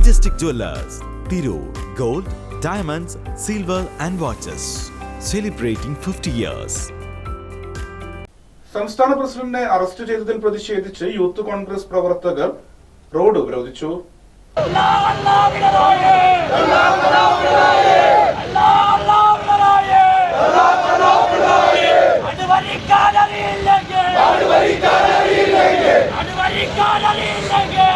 Majestic Jewelers, Tirur, Gold, Diamonds, Silver and Watches. Celebrating 50 years. സംസ്ഥാന പ്രസിഡന്റിനെ arrest ചെയ്തതിൽ പ്രതിഷേധിച്ച് യൂത്ത് കോൺഗ്രസ് പ്രവർത്തകർ റോഡ് ഉപരോധിച്ചു അനുവദിക്കാനറിയില്ലെങ്കിൽ അനുവദിക്കാനറിയില്ലെങ്കിൽ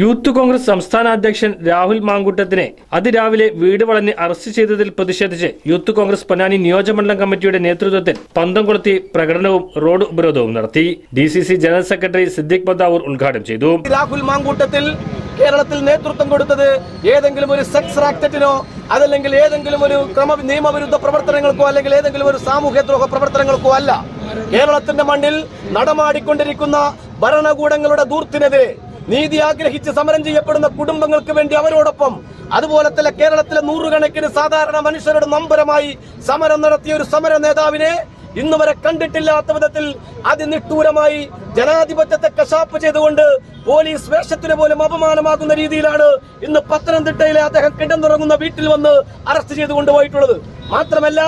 യൂത്ത് കോൺഗ്രസ് സംസ്ഥാന അധ്യക്ഷൻ രാഹുൽ മാങ്കൂട്ടത്തിനെ അതിരാവിലെ വീട് വളഞ്ഞ് അറസ്റ്റ് ചെയ്തതിൽ പ്രതിഷേധിച്ച് യൂത്ത് കോൺഗ്രസ് പൊന്നാനി നിയോജകമണ്ഡലം കമ്മിറ്റിയുടെ നേതൃത്വത്തിൽ പന്തംകുളത്തി പ്രകടനവും റോഡ് ഉപരോധവും നടത്തി. D general secretary Siddique Badavoor ഉദ്ഘാടനം ചെയ്തു. രാഹുൽ മാങ്കൂട്ടത്തിൽ കേരളത്തിൽ നേതൃത്വം കൊടുത്തത് ഏതെങ്കിലും ഒരു സെക്സ് റാക്കറ്റിനോ അതല്ലെങ്കിൽ ഏതെങ്കിലും ഒരു ക്രമ നിയമവിരുദ്ധ പ്രവർത്തനങ്ങൾക്കോ അല്ലെങ്കിൽ ഏതെങ്കിലും ഒരു സാമൂഹ്യദ്രോഹ പ്രവർത്തനങ്ങൾക്കോ അല്ല. കേരളത്തിന്റെ മണ്ണിൽ നടമാടിക്കൊണ്ടിരിക്കുന്ന ഭരണകൂടങ്ങളുടെ ദൂർത്തിനെതിരെ നീതി ആഗ്രഹിച്ച് സമരം ചെയ്യപ്പെടുന്ന കുടുംബങ്ങൾക്ക് വേണ്ടി അവരോടൊപ്പം അതുപോലെ തന്നെ കേരളത്തിലെ നൂറുകണക്കിന് സാധാരണ മനുഷ്യരുടെ നമ്പരമായി സമരം നടത്തിയ ഒരു സമര നേതാവിനെ ഇന്ന് വരെ കണ്ടിട്ടില്ലാത്ത വിധത്തിൽ അതിനിഷ്ഠൂരമായി ജനാധിപത്യത്തെ കശാപ്പ് ചെയ്തുകൊണ്ട് പോലീസ് വേഷത്തിന് പോലും അപമാനമാകുന്ന രീതിയിലാണ് ഇന്ന് പത്തനംതിട്ടയിലെ അദ്ദേഹം കിടന്നുറങ്ങുന്ന വീട്ടിൽ വന്ന് അറസ്റ്റ് ചെയ്ത് കൊണ്ടുപോയിട്ടുള്ളത്. മാത്രമല്ല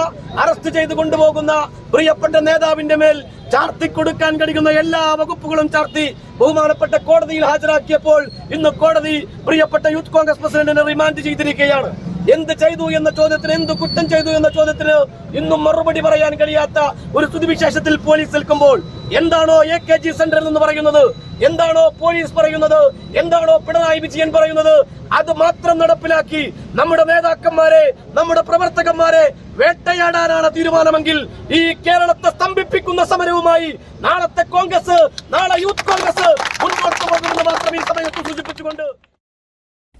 അറസ്റ്റ് ചെയ്തു കൊണ്ടുപോകുന്ന പ്രിയപ്പെട്ട നേതാവിന്റെ മേൽ ചാർത്തി കൊടുക്കാൻ കഴിയുന്ന എല്ലാ വകുപ്പുകളും ചാർത്തി ബഹുമാനപ്പെട്ട കോടതിയിൽ ഹാജരാക്കിയപ്പോൾ ഇന്ന് കോടതി പ്രിയപ്പെട്ട യൂത്ത് കോൺഗ്രസ് പ്രസിഡന്റിനെ റിമാൻഡ് ചെയ്തിരിക്കുകയാണ്. എന്ത് ചെയ്തു എന്ന ചോദ്യത്തിന് എന്ത് കുറ്റം ചെയ്തു എന്ന ചോദ്യത്തിന് ഇന്നും മറുപടി പറയാൻ കഴിയാത്ത ഒരു സ്ഥിതിവിശേഷത്തിൽ പോലീസ് നിൽക്കുമ്പോൾ എന്താണോ എ കെ ജി സെന്ററിൽ നിന്ന് പറയുന്നത്? എന്താണോ പോലീസ് പറയുന്നത്? എന്താണോ പിണറായി വിജയൻ പറയുന്നത്? അത് മാത്രം നടപ്പിലാക്കി നമ്മുടെ നേതാക്കന്മാരെ നമ്മുടെ പ്രവർത്തകന്മാരെ വേട്ടയാടാനാണ് തീരുമാനമെങ്കിൽ ഈ കേരളത്തെ സ്തംഭിപ്പിക്കുന്ന സമരവുമായി നാളത്തെ കോൺഗ്രസ് നാളെ യൂത്ത് കോൺഗ്രസ് മുന്നോട്ട് പോകുമെന്ന് മാത്രം ഈ സമയത്ത് സൂചിപ്പിച്ചുകൊണ്ട്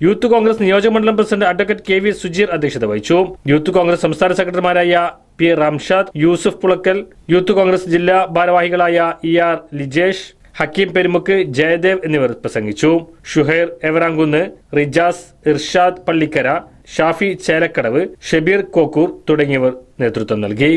യൂത്ത് കോൺഗ്രസ് നിയോജകമണ്ഡലം president advocate K V Sujeer അധ്യക്ഷത വഹിച്ചു. യൂത്ത് കോൺഗ്രസ് സംസ്ഥാന സെക്രട്ടറിമാരായ P Ramshad Yusuf Pulakkal youth Congress ജില്ലാ ഭാരവാഹികളായ ഇ ആർ ലിജേഷ് ഹക്കീം പെരുമുക്ക് ജയദേവ് എന്നിവർ പ്രസംഗിച്ചു. ഷുഹൈർ എവറാങ്കുന്ന് റിജാസ് ഇർഷാദ് പള്ളിക്കര ഷാഫി ചേലക്കടവ് ഷബീർ കോക്കൂർ തുടങ്ങിയവർ നേതൃത്വം നൽകി.